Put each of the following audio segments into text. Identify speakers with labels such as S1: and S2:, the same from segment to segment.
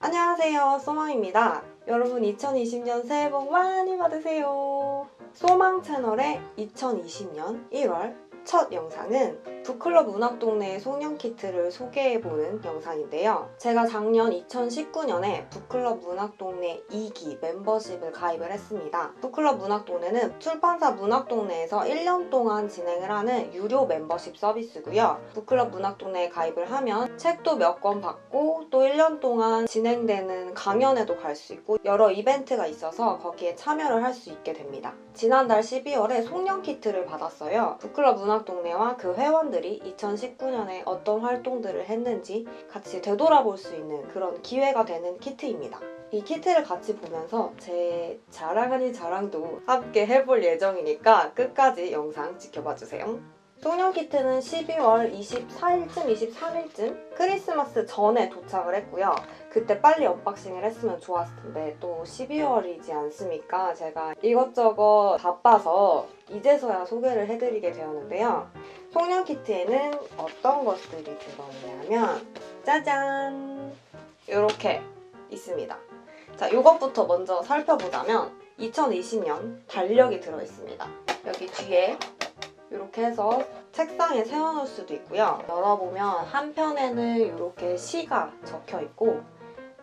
S1: 안녕하세요. 소망입니다. 여러분 2020년 새해 복 많이 받으세요. 소망 채널의 2020년 1월 첫 영상은 북클럽 문학동네의 송년 키트를 소개해보는 영상인데요. 제가 작년 2019년에 북클럽 문학동네 2기 멤버십을 가입을 했습니다. 북클럽 문학동네는 출판사 문학동네에서 1년 동안 진행을 하는 유료 멤버십 서비스고요. 북클럽 문학동네에 가입을 하면 책도 몇 권 받고 또 1년 동안 진행되는 강연에도 갈 수 있고 여러 이벤트가 있어서 거기에 참여를 할 수 있게 됩니다. 지난달 12월에 송년 키트를 받았어요. 북클럽 문 학동네와 그 회원들이 2019년에 어떤 활동들을 했는지 같이 되돌아볼 수 있는 그런 기회가 되는 키트입니다. 이 키트를 같이 보면서 제 자랑 아닌 자랑도 함께 해볼 예정이니까 끝까지 영상 지켜봐 주세요. 송년 키트는 12월 24일쯤, 23일쯤 크리스마스 전에 도착을 했고요. 그때 빨리 언박싱을 했으면 좋았을 텐데 또 12월이지 않습니까? 제가 이것저것 바빠서 이제서야 소개를 해드리게 되었는데요. 송년 키트에는 어떤 것들이 들어있냐면 짜잔! 이렇게 있습니다. 자, 이것부터 먼저 살펴보자면 2020년 달력이 들어있습니다. 여기 뒤에 이렇게 해서 책상에 세워놓을 수도 있고요. 열어보면 한편에는 이렇게 시가 적혀 있고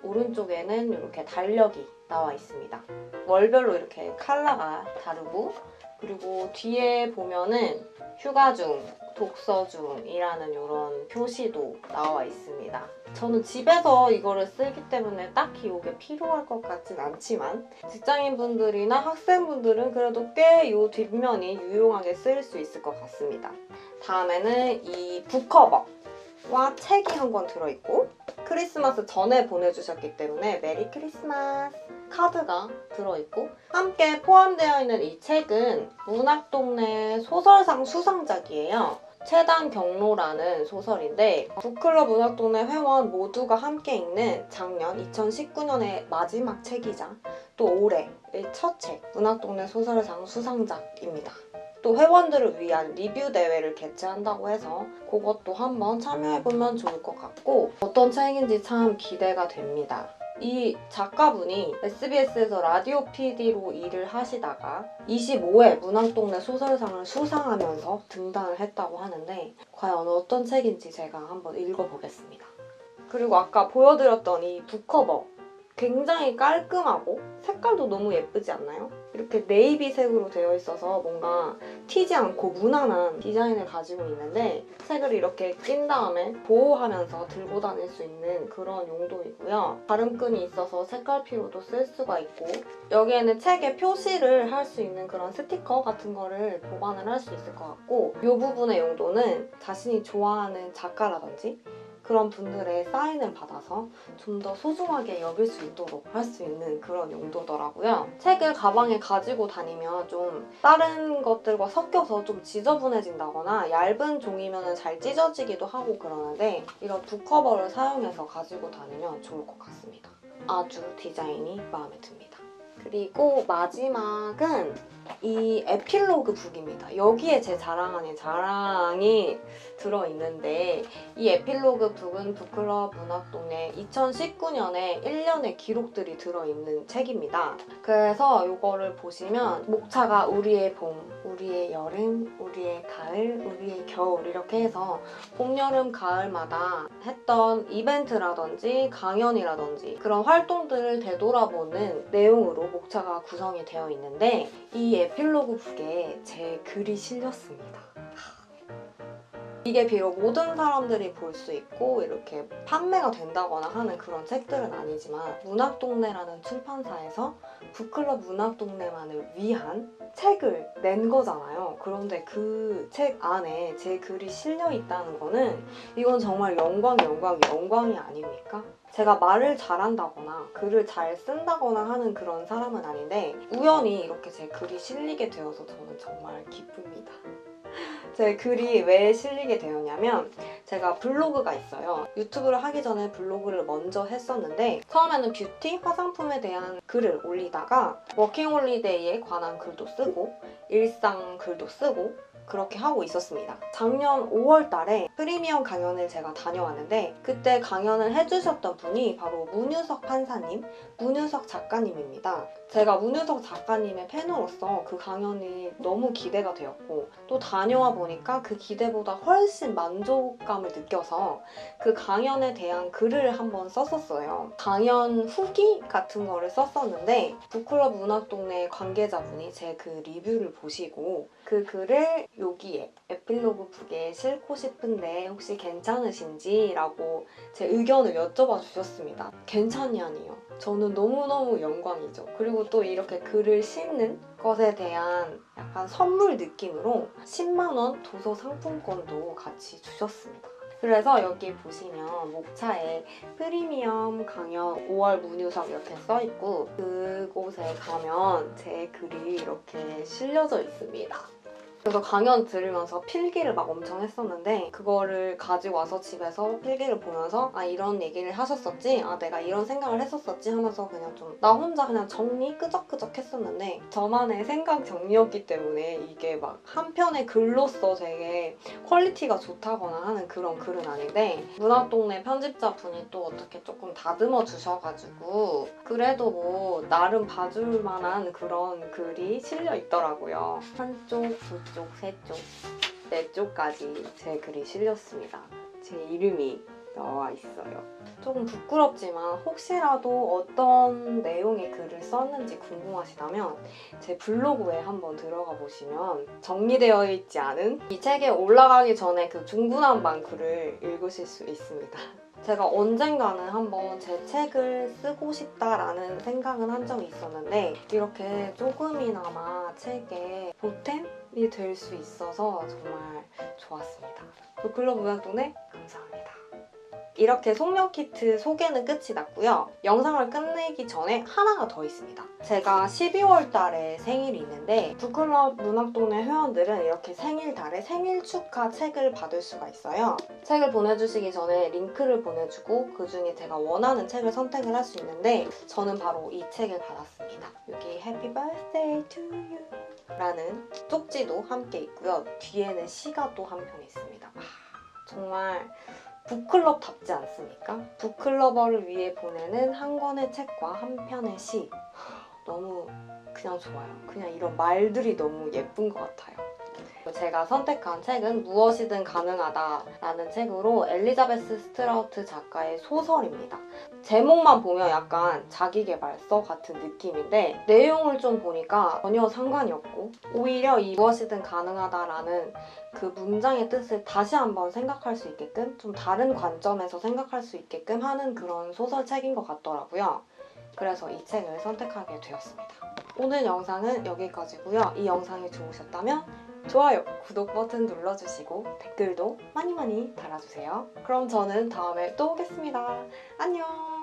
S1: 오른쪽에는 이렇게 달력이 나와 있습니다. 월별로 이렇게 컬러가 다르고 그리고 뒤에 보면은 휴가 중, 독서 중이라는 이런 표시도 나와 있습니다. 저는 집에서 이거를 쓰기 때문에 딱히 이게 필요할 것 같진 않지만 직장인분들이나 학생분들은 그래도 꽤 이 뒷면이 유용하게 쓰일 수 있을 것 같습니다. 다음에는 이 북커버 와 책이 한 권 들어있고 크리스마스 전에 보내주셨기 때문에 메리 크리스마스 카드가 들어있고 함께 포함되어 있는 이 책은 문학동네 소설상 수상작이에요. 최단 경로라는 소설인데 북클럽 문학동네 회원 모두가 함께 읽는 작년 2019년의 마지막 책이자 또 올해의 첫 책 문학동네 소설상 수상작입니다. 또 회원들을 위한 리뷰 대회를 개최한다고 해서 그것도 한번 참여해보면 좋을 것 같고 어떤 책인지 참 기대가 됩니다. 이 작가분이 SBS에서 라디오 PD로 일을 하시다가 25회 문학동네 소설상을 수상하면서 등단을 했다고 하는데 과연 어떤 책인지 제가 한번 읽어보겠습니다. 그리고 아까 보여드렸던 이 북커버 굉장히 깔끔하고 색깔도 너무 예쁘지 않나요? 이렇게 네이비색으로 되어 있어서 뭔가 튀지 않고 무난한 디자인을 가지고 있는데 책을 이렇게 낀 다음에 보호하면서 들고 다닐 수 있는 그런 용도이고요. 가름끈이 있어서 색깔피로도 쓸 수가 있고 여기에는 책에 표시를 할 수 있는 그런 스티커 같은 거를 보관을 할 수 있을 것 같고 이 부분의 용도는 자신이 좋아하는 작가라든지 그런 분들의 사인을 받아서 좀 더 소중하게 여길 수 있도록 할 수 있는 그런 용도더라고요. 책을 가방에 가지고 다니면 좀 다른 것들과 섞여서 좀 지저분해진다거나 얇은 종이면 잘 찢어지기도 하고 그러는데 이런 북커버를 사용해서 가지고 다니면 좋을 것 같습니다. 아주 디자인이 마음에 듭니다. 그리고 마지막은 이 에필로그 북입니다. 여기에 제 자랑 아닌 자랑이 들어있는데 이 에필로그 북은 북클럽 문학동네 2019년에 1년의 기록들이 들어있는 책입니다. 그래서 이거를 보시면 목차가 우리의 봄, 우리의 여름, 우리의 가을, 우리의 겨울 이렇게 해서 봄, 여름, 가을마다 했던 이벤트라든지 강연이라든지 그런 활동들을 되돌아보는 내용으로 목차가 구성이 되어 있는데 이 에필로그 북에 제 글이 실렸습니다. 이게 비록 모든 사람들이 볼 수 있고 이렇게 판매가 된다거나 하는 그런 책들은 아니지만 문학동네라는 출판사에서 북클럽 문학동네만을 위한 책을 낸 거잖아요. 그런데 그 책 안에 제 글이 실려 있다는 거는 이건 정말 영광, 영광, 영광이 아닙니까? 제가 말을 잘한다거나 글을 잘 쓴다거나 하는 그런 사람은 아닌데 우연히 이렇게 제 글이 실리게 되어서 저는 정말 기쁩니다. 제 글이 왜 실리게 되었냐면 제가 블로그가 있어요. 유튜브를 하기 전에 블로그를 먼저 했었는데 처음에는 뷰티, 화장품에 대한 글을 올리다가 워킹홀리데이에 관한 글도 쓰고 일상 글도 쓰고 그렇게 하고 있었습니다. 작년 5월 달에 프리미엄 강연을 제가 다녀왔는데 그때 강연을 해주셨던 분이 바로 문유석 판사님, 문유석 작가님입니다. 제가 문유석 작가님의 팬으로서 그 강연이 너무 기대가 되었고 또 다녀와 보니까 그 기대보다 훨씬 만족감을 느껴서 그 강연에 대한 글을 한번 썼었어요. 강연 후기 같은 거를 썼었는데 북클럽 문학동네 관계자분이 제 그 리뷰를 보시고 그 글을 여기에 에필로그 북에 싣고 싶은데 혹시 괜찮으신지 라고 제 의견을 여쭤봐 주셨습니다. 괜찮냐니요. 저는 너무너무 영광이죠. 그리고 또 이렇게 글을 싣는 것에 대한 약간 선물 느낌으로 10만원 도서 상품권도 같이 주셨습니다. 그래서 여기 보시면 목차에 프리미엄 강연 5월 문유석 이렇게 써있고 그곳에 가면 제 글이 이렇게 실려져 있습니다. 그래서 강연 들으면서 필기를 막 엄청 했었는데 그거를 가지고 와서 집에서 필기를 보면서 아 이런 얘기를 하셨었지? 아 내가 이런 생각을 했었었지? 하면서 그냥 좀 나 혼자 그냥 정리 끄적끄적 했었는데 저만의 생각 정리였기 때문에 이게 막 한편의 글로서 되게 퀄리티가 좋다거나 하는 그런 글은 아닌데 문학동네 편집자분이 또 어떻게 조금 다듬어 주셔가지고 그래도 뭐 나름 봐줄 만한 그런 글이 실려 있더라고요. 한쪽 두 쪽, 세 쪽, 네 쪽까지 제 글이 실렸습니다. 제 이름이 나와 있어요. 조금 부끄럽지만 혹시라도 어떤 내용의 글을 썼는지 궁금하시다면 제 블로그에 한번 들어가 보시면 정리되어 있지 않은 이 책에 올라가기 전에 그 중구난방 글을 읽으실 수 있습니다. 제가 언젠가는 한번 제 책을 쓰고 싶다라는 생각은 한 적이 있었는데 이렇게 조금이나마 책에 보탬이 될 수 있어서 정말 좋았습니다. 북클럽 문학동네 감사합니다. 이렇게 속력 키트 소개는 끝이 났고요. 영상을 끝내기 전에 하나가 더 있습니다. 제가 12월 달에 생일이 있는데 북클럽 문학동네 회원들은 이렇게 생일 달에 생일 축하 책을 받을 수가 있어요. 책을 보내주시기 전에 링크를 보내주고 그 중에 제가 원하는 책을 선택을 할 수 있는데 저는 바로 이 책을 받았습니다. 여기 Happy Birthday to you 라는 쪽지도 함께 있고요. 뒤에는 시가 또 한 편 있습니다. 아, 정말 북클럽답지 않습니까? 북클러버를 위해 보내는 한 권의 책과 한 편의 시. 너무 그냥 좋아요. 그냥 이런 말들이 너무 예쁜 것 같아요. 제가 선택한 책은 무엇이든 가능하다라는 책으로 엘리자베스 스트라우트 작가의 소설입니다. 제목만 보면 약간 자기개발서 같은 느낌인데 내용을 좀 보니까 전혀 상관이 없고 오히려 이 무엇이든 가능하다라는 그 문장의 뜻을 다시 한번 생각할 수 있게끔 좀 다른 관점에서 생각할 수 있게끔 하는 그런 소설책인 것 같더라고요. 그래서 이 책을 선택하게 되었습니다. 오늘 영상은 여기까지고요. 이 영상이 좋으셨다면 좋아요, 구독 버튼 눌러주시고 댓글도 많이 많이 달아주세요. 그럼 저는 다음에 또 오겠습니다. 안녕!